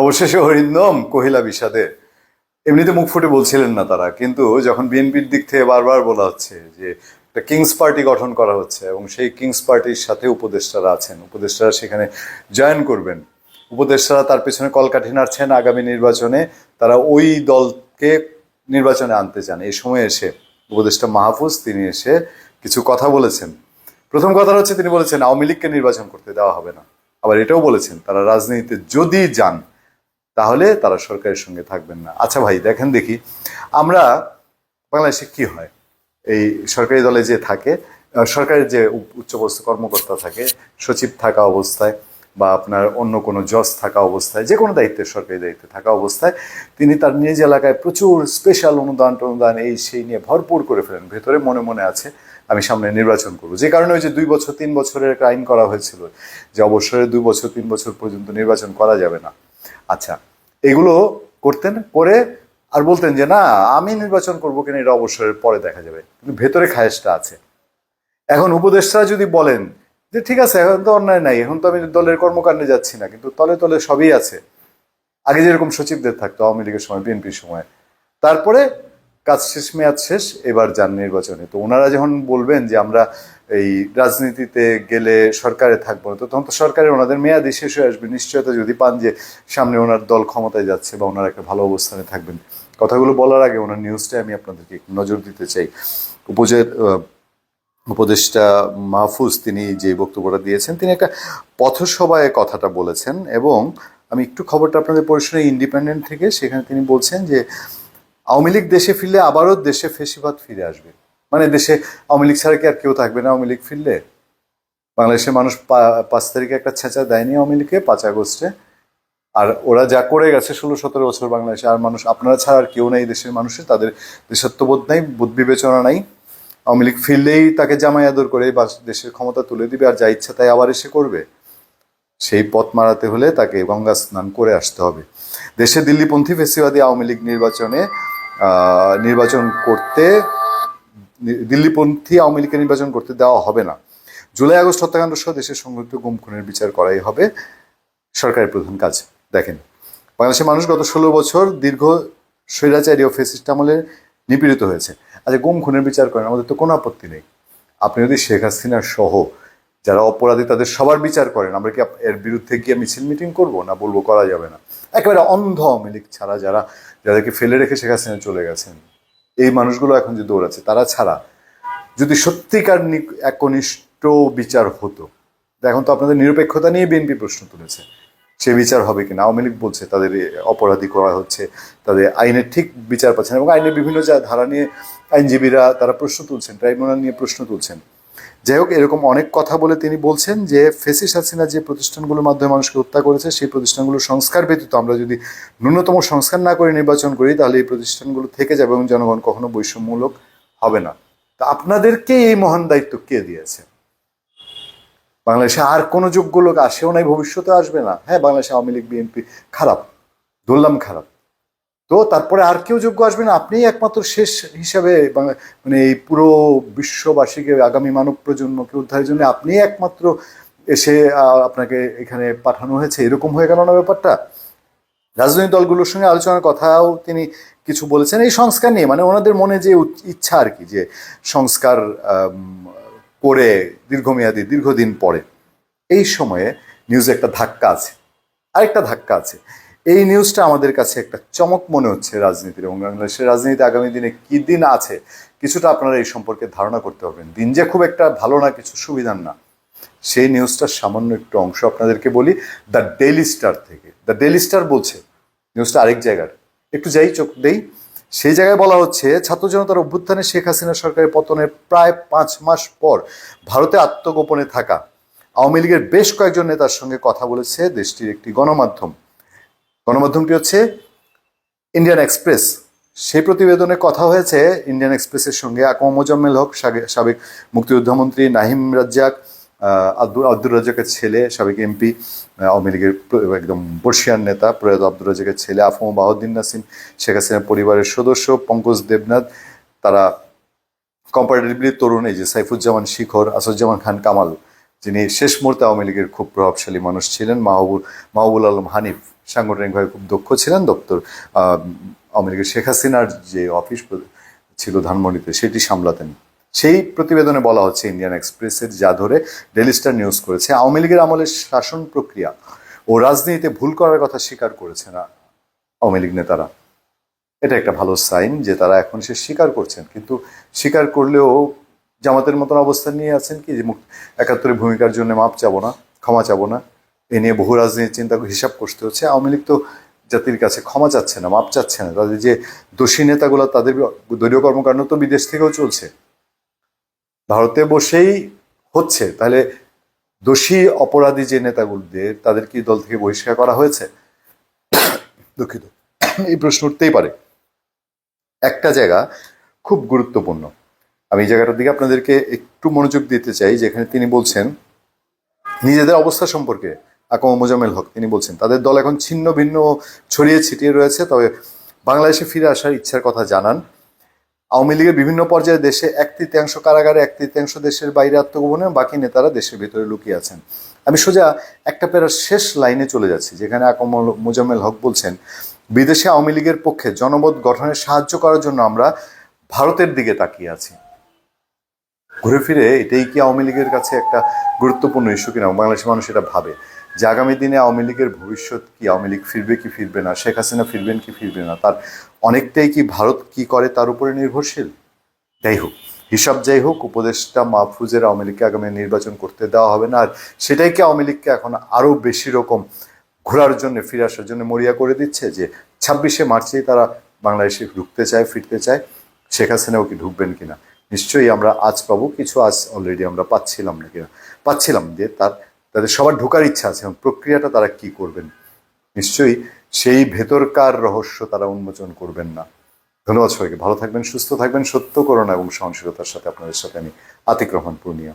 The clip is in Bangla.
অবশেষে হরিন্দম কহিলা বিষাদে, এমনিতে মুখ ফুটে বলছিলেন না তারা, কিন্তু যখন বিএনপির দিক থেকে বারবার বলা হচ্ছে যে একটা কিংস পার্টি গঠন করা হচ্ছে এবং সেই কিংস পার্টির সাথে উপদেষ্টারা আছেন, উপদেষ্টারা সেখানে জয়েন করবেন, উপদেষ্টারা তার পেছনে কলকাঠি নাড়ছেন, আগামী নির্বাচনে তারা ওই দলকে নির্বাচনে আনতে চান। এই সময় এসে উপদেষ্টা মাহফুজ তিনি এসে কিছু কথা বলেছেন। প্রথম কথা হচ্ছে তিনি বলেছেন, আওয়ামী লীগকে নির্বাচন করতে দেওয়া হবে না। আবার এটাও বলেছেন, তারা রাজনীতিতে যদি যান তাহলে তারা সরকারের সঙ্গে থাকবেন না। আচ্ছা ভাই, দেখেন দেখি, আমরা বাংলাদেশে কি হয়? এই সরকারি দলে যে থাকে সরকারের যে উচ্চপদস্থ কর্মকর্তা থাকে, সচিব থাকা অবস্থায় বা আপনার অন্য কোনো জজ থাকা অবস্থায়, যে কোনো দায়িত্বে, সরকারি দায়িত্বে থাকা অবস্থায়, তিনি তার নিজ এলাকায় প্রচুর স্পেশাল অনুদান টনুদান এই সেই নিয়ে ভরপুর করে ফেলেন। ভেতরে মনে মনে আছে, আমি সামনে নির্বাচন করব। যে কারণে ওই যে দুই বছর, তিন বছরের একটা আইন করা হয়েছিল, যে অবসরে দুই বছর, তিন বছর পর্যন্ত নির্বাচন করা যাবে না। আচ্ছা এগুলো করতেন, করে আর বলতেন যে, না, আমি নির্বাচন করব কিনা এটা অবসরের পরে দেখা যাবে। কিন্তু ভেতরে খায়েশটা আছে। এখন উপদেষ্টা যদি বলেন যে, ঠিক আছে, এখন তো অন্যায় নাই, এখন তো আমি দলের কর্মকাণ্ডে যাচ্ছি না, কিন্তু তলে তলে সবই আছে। আগে যেরকম সচিবদের থাকতো, আওয়ামী লীগের সময়, বিএনপির সময়। তারপরে কাজ শেষ, মেয়াদ শেষ, এবার যান নির্বাচনে। তো ওনারা যখন বলবেন যে, আমরা এই রাজনীতিতে গেলে সরকারে থাকব না, তো তখন তো সরকারের ওনাদের মেয়াদি শেষ হয়ে আসবে। নিশ্চয়তা যদি পান যে সামনে ওনার দল ক্ষমতায় যাচ্ছে বা ওনারা একটা ভালো অবস্থানে থাকবেন। কথাগুলো বলার আগে ওনার নিউজটা আমি আপনাদেরকে একটু নজর দিতে চাই। উপজের উপদেষ্টা মাহফুজ তিনি যে বক্তব্যটা দিয়েছেন, তিনি একটা পথসভায় কথাটা বলেছেন এবং আমি একটু খবরটা আপনাদের পরিসরে ইন্ডিপেন্ডেন্ট থেকে সেখানে তিনি বলছেন যে আওয়ামী লীগ দেশে ফিরলে আবারও দেশে ফেসিবাদ ফিরে আসবে। মানে দেশে আওয়ামী লীগ ছাড়া কি আর কেউ থাকবে না আওয়ামী লীগ ফিরলে? বাংলাদেশের মানুষ পাঁচ তারিখে একটা ছেঁচা দেয়নি আওয়ামী লীগকে, পাঁচ আগস্টে। আর ওরা যা করে গেছে ষোলো, সতেরো বছর বাংলাদেশে, আর মানুষ, আপনারা ছাড়া আর কেউ নেই দেশের মানুষের, তাদের দেশত্ববোধ নাই, বুধ বিবেচনা নাই। আওয়ামী লীগ ফিরলেই তাকে জামাই আদর করে দেশের ক্ষমতা তুলে দিবে, আর যা ইচ্ছা তাই আবার এসে করবে। সেই পথ মারাতে হলে তাকে গঙ্গা স্নান করে আসতে হবে। দেশে দিল্লিপন্থী ফেসিবাদী আওয়ামী লীগ নির্বাচনে নির্বাচন করতে দিল্লিপন্থী আওয়ামী লীগকে নির্বাচন করতে দেওয়া হবে না। জুলাই আগস্ট হত্যাকাণ্ড সহ দেশের সংঘটিত গুম খুনের বিচার করাই হবে সরকারের প্রধান কাজ। দেখেন, বাংলাদেশের মানুষ গত ষোলো বছর দীর্ঘ স্বৈরাচারী ও ফেসিস্ট আমলে নিপীড়িত হয়েছে। আচ্ছা গুম খুনের বিচার করেন, আমাদের তো কোনো আপত্তি নেই। আপনি যদি শেখ হাসিনা সহ যারা অপরাধী, তাদের সবার বিচার করেন, আমরা কি এর বিরুদ্ধে গিয়ে মিছিল মিটিং করব না বলব করা যাবে না? একেবারে অন্ধ আওয়ামী ছাড়া যারা, যাদেরকে ফেলে রেখে শেখ হাসিনা চলে গেছেন। এই মানুষগুলো এখন যে দৌড়াচ্ছে, তারা ছাড়া। যদি সত্যিকার একনিষ্ঠ বিচার হতো এখন তো আপনাদের নিরপেক্ষতা নিয়ে বিএনপি প্রশ্ন তুলেছে, সে বিচার হবে কিনা? আওয়ামী লীগ বলছে তাদের অপরাধী করা হচ্ছে, তাদের আইনের ঠিক বিচার পাচ্ছে না এবং আইনের বিভিন্ন যা ধারা নিয়ে আইনজীবীরা তারা প্রশ্ন তুলছেন, ট্রাইব্যুনাল নিয়ে প্রশ্ন তুলছেন। যাই হোক, এরকম অনেক কথা বলে তিনি বলছেন যে ফেসিস হাসিনা যে প্রতিষ্ঠানগুলোর মাধ্যমে মানুষকে হত্যা করেছে, সেই প্রতিষ্ঠানগুলোর সংস্কার ব্যতীত আমরা যদি ন্যূনতম সংস্কার না করে নির্বাচন করি, তাহলে এই প্রতিষ্ঠানগুলো থেকে যাবে এবং জনগণ কখনো বৈষম্যমূলক হবে না। তা আপনাদেরকে এই মহান দায়িত্ব কে দিয়েছে? বাংলাদেশে আর কোনো যোগ্য লোক আসেও নাই, ভবিষ্যতে আসবে না। হ্যাঁ বাংলাদেশে আওয়ামী লীগ, বিএনপি খারাপ, ধরলাম খারাপ। তো তারপরে আর কেউ যোগ্য আসবে না। আপনিই একমাত্র শেষ হিসাবে মানে এই পুরো বিশ্ববাসীকে আগামী মানব প্রজন্মকে উদ্ধারের জন্য আপনিই একমাত্র এসে আপনাকে এখানে পাঠানো হয়েছে। এরকম হয়ে গেল না ব্যাপারটা? রাজনৈতিক দলগুলোর সঙ্গে আলোচনার কথাও তিনি কিছু বলেছেন। এই সংস্কার নিয়ে মানে ওনাদের মনে যে ইচ্ছা আর কি, যে সংস্কার করে দীর্ঘমেয়াদী, দীর্ঘদিন পরে। এই সময়ে নিউজে একটা ধাক্কা আছে। আরেকটা ধাক্কা আছে। এই নিউজটা আমাদের কাছে একটা চমক মনে হচ্ছে রাজনীতির এবং বাংলাদেশের রাজনীতি আগামী দিনে কি দিন আছে, কিছুটা আপনারা এই সম্পর্কে ধারণা করতে পারবেন। দিন যে খুব একটা ভালো না, কিছু সুবিধার না। সেই নিউজটার সামান্য একটু অংশ আপনাদেরকে বলি দ্য ডেইলি স্টার থেকে। দ্য ডেইলি স্টার বলছে নিউজটা আরেক জায়গার। একটু যাই, চোখ দেই। সেই জায়গায় বলা হচ্ছে, ছাত্র জনতার অভ্যুত্থানে শেখ হাসিনা সরকারের পতনের প্রায় পাঁচ মাস পর ভারতে আত্মগোপনে থাকা আওয়ামী লীগের বেশ কয়েকজন নেতার সঙ্গে কথা বলেছে দেশটির একটি গণমাধ্যম। গণমাধ্যমটি হচ্ছে ইন্ডিয়ান এক্সপ্রেস সেই প্রতিবেদনে কথা হয়েছে ইন্ডিয়ান এক্সপ্রেসের সঙ্গে আকম মোজাম্মেল হক সাবেক মুক্তিযুদ্ধমন্ত্রী নাহিম রাজ্জাক আব্দুল আব্দুর রাজ্জাকের ছেলে, সাবেক এমপি আওয়ামী লীগের একদম বর্ষিয়ান নেতা, প্রয়াত আব্দুর রাজ্জাকের ছেলে আফম বাহুদ্দিন নাসিম, শেখ হাসিনার পরিবারের সদস্য পঙ্কজ দেবনাথ, তারা কম্পারেটিভলি তরুণ, এই যে সাইফুজ্জামান শিখর আসুজ্জামান খান কামাল, যিনি শেষ মুহূর্তে আওয়ামী লীগের খুব প্রভাবশালী মানুষ ছিলেন, মাহবুব মাহবুল আলম হানিফ। সাংগঠনিকভাবে খুব দক্ষ ছিলেন দপ্তর আওয়ামী লীগের শেখ হাসিনার যে অফিস ছিল ধানমন্ডিতে, সেটি সামলাতেন। সেই প্রতিবেদনে বলা হচ্ছে ইন্ডিয়ান এক্সপ্রেসের যা ধরে ডেলি স্টার নিউজ করেছে, আওয়ামী লীগের আমলের শাসন প্রক্রিয়া ও রাজনীতিতে ভুল করার কথা স্বীকার করেছে না আওয়ামী লীগ নেতারা। এটা একটা ভালো সাইন যে তারা এখন সে স্বীকার করছেন, কিন্তু স্বীকার করলেও জামাতের মতন অবস্থান নিয়ে আছেন কি? যে একাত্তরের ভূমিকার জন্য মাপ চাবো না, ক্ষমা চাবো না? এ নিয়ে বহু রাজনীতি চিন্তা হিসাব করতে হচ্ছে। আওয়ামী লীগ তো জাতির কাছে ক্ষমা চাচ্ছে না, মাপ চাচ্ছে না। তাদের যে দোষী নেতাগুলো, তাদের দলীয় কর্মকাণ্ড তো বিদেশ থেকেও চলছে। ভারতে বসেই হচ্ছে। তাহলে দোষী অপরাধী যে নেতাগুলোদের, তাদের কি দল থেকে বহিষ্কার করা হয়েছে? দুঃখিত। এই প্রশ্ন উঠতেই পারে। একটা জায়গা খুব গুরুত্বপূর্ণ। আমি এই জায়গাটার দিকে আপনাদেরকে একটু মনোযোগ দিতে চাই, যেখানে তিনি বলছেন, নিজেদের অবস্থা সম্পর্কে। আকম মোজামেল হক, তিনি বলছেন, তাদের দল এখন ছিন্ন ভিন্ন, ছড়িয়ে ছিটিয়ে রয়েছে, তবে বাংলাদেশে ফিরে আসার ইচ্ছার কথা জানান। আওয়ামী লীগের বিভিন্ন পর্যায়ে দেশে এক তৃতীয়াংশ কারাগারে, এক তৃতীয়াংশ দেশের বাইরে আত্মগোপনে, বাকি নেতারা দেশের ভেতরে লুকিয়ে আছেন। আমি সোজা একটা প্যারার শেষ লাইনে চলে যাচ্ছি, যেখানে আকম মোজাম্মেল হক বলছেন, বিদেশে আওয়ামী লীগের পক্ষে জনমত গঠনে সাহায্য করার জন্য আমরা ভারতের দিকে তাকিয়ে আছি। ঘুরে ফিরে এটাই কি আওয়ামী লীগের কাছে একটা গুরুত্বপূর্ণ ইস্যু কিনা? বাংলাদেশের মানুষ এটা ভাবে। যে আগামী দিনে আওয়ামী লীগের ভবিষ্যৎ কি? আওয়ামী লীগ ফিরবে কি ফিরবে না? শেখ হাসিনা ফিরবেন কি ফিরবে না? তার অনেকটাই কি ভারত কি করে তার উপরে নির্ভরশীল? যাই হোক, হিসাব যাই হোক, উপদেষ্টা মাহফুজের আওয়ামী লীগকে আগামী নির্বাচন করতে দেওয়া হবে না। আর সেটাই কি আওয়ামী লীগকে এখন আরও বেশি রকম ঘোরার জন্য, ফিরে আসার জন্য মরিয়া করে দিচ্ছে? যে ছাব্বিশে মার্চেই তারা বাংলাদেশে ঢুকতে চায়, ফিরতে চায়। শেখ হাসিনাও কি ঢুকবেন কিনা? নিশ্চয়ই আমরা আজ পাবো, কিছু আজ অলরেডি আমরা পাচ্ছিলাম না কিনা পাচ্ছিলাম যে তার, তাদের সবার ঢোকার ইচ্ছা আছে এবং প্রক্রিয়াটা তারা কি করবেন? নিশ্চয়ই সেই ভেতরকার রহস্য তারা উন্মোচন করবেন না। ধন্যবাদ সবাইকে। ভালো থাকবেন, সুস্থ থাকবেন। সত্য করোনা এবং সহনশীলতার সাথে আপনাদের সাথে আমি আতিক রহমান পূর্ণিয়া।